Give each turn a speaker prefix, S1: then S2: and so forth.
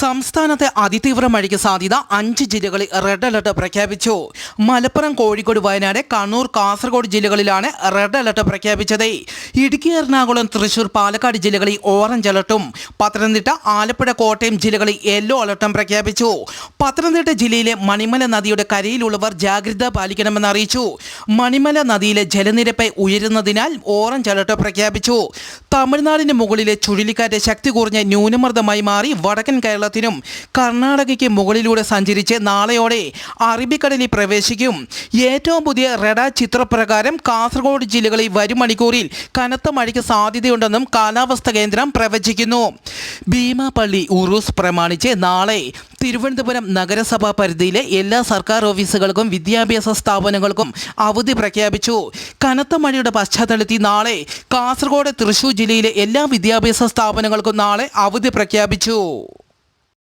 S1: സംസ്ഥാനത്തെ അതിതീവ്ര മഴയ്ക്ക് സാധ്യത അഞ്ച് ജില്ലകളിൽ റെഡ് അലർട്ട് പ്രഖ്യാപിച്ചു. മലപ്പുറം കോഴിക്കോട് വയനാട് കണ്ണൂർ കാസർഗോഡ് ജില്ലകളിലാണ് റെഡ് അലർട്ട് പ്രഖ്യാപിച്ചത്. ഇടുക്കി എറണാകുളം തൃശൂർ പാലക്കാട് ജില്ലകളിൽ ഓറഞ്ച് അലർട്ടും. പത്തനംതിട്ട ആലപ്പുഴ കോട്ടയം ജില്ലകളിൽ യെല്ലോ അലർട്ടും പ്രഖ്യാപിച്ചു. പത്തനംതിട്ട ജില്ലയിലെ മണിമല നദിയുടെ കരയിലുള്ളവർ ജാഗ്രത പാലിക്കണമെന്ന് അറിയിച്ചു. മണിമല നദിയിലെ ജലനിരപ്പ് ഉയരുന്നതിനാൽ ഓറഞ്ച് അലർട്ട് പ്രഖ്യാപിച്ചു. തമിഴ്നാടിന് മുകളിലെ ചുഴലിക്കാറ്റ് ശക്തി കുറഞ്ഞ ന്യൂനമർദ്ദമായി മാറി വടക്കൻ കേരളത്തിനും കർണാടകയ്ക്ക് മുകളിലൂടെ സഞ്ചരിച്ച് നാളെയോടെ അറബിക്കടലിൽ പ്രവേശിക്കും. ഏറ്റവും പുതിയ റഡാർ ചിത്രപ്രകാരം കാസർഗോഡ് ജില്ലകളിൽ വരും മണിക്കൂറിൽ കനത്ത മഴയ്ക്ക് സാധ്യതയുണ്ടെന്നും കാലാവസ്ഥാ കേന്ദ്രം പ്രവചിക്കുന്നു. ഭീമാപള്ളി ഉറൂസ് പ്രമാണിച്ച് നാളെ തിരുവനന്തപുരം നഗരസഭാ പരിധിയിലെ എല്ലാ സർക്കാർ ഓഫീസുകൾക്കും വിദ്യാഭ്യാസ സ്ഥാപനങ്ങൾക്കും അവധി പ്രഖ്യാപിച്ചു. കനത്ത മഴയുടെ പശ്ചാത്തലത്തിൽ നാളെ കാസർഗോഡ് തൃശൂർ ജില്ലയിലെ എല്ലാ വിദ്യാഭ്യാസ സ്ഥാപനങ്ങൾക്കും നാളെ അവധി പ്രഖ്യാപിച്ചു.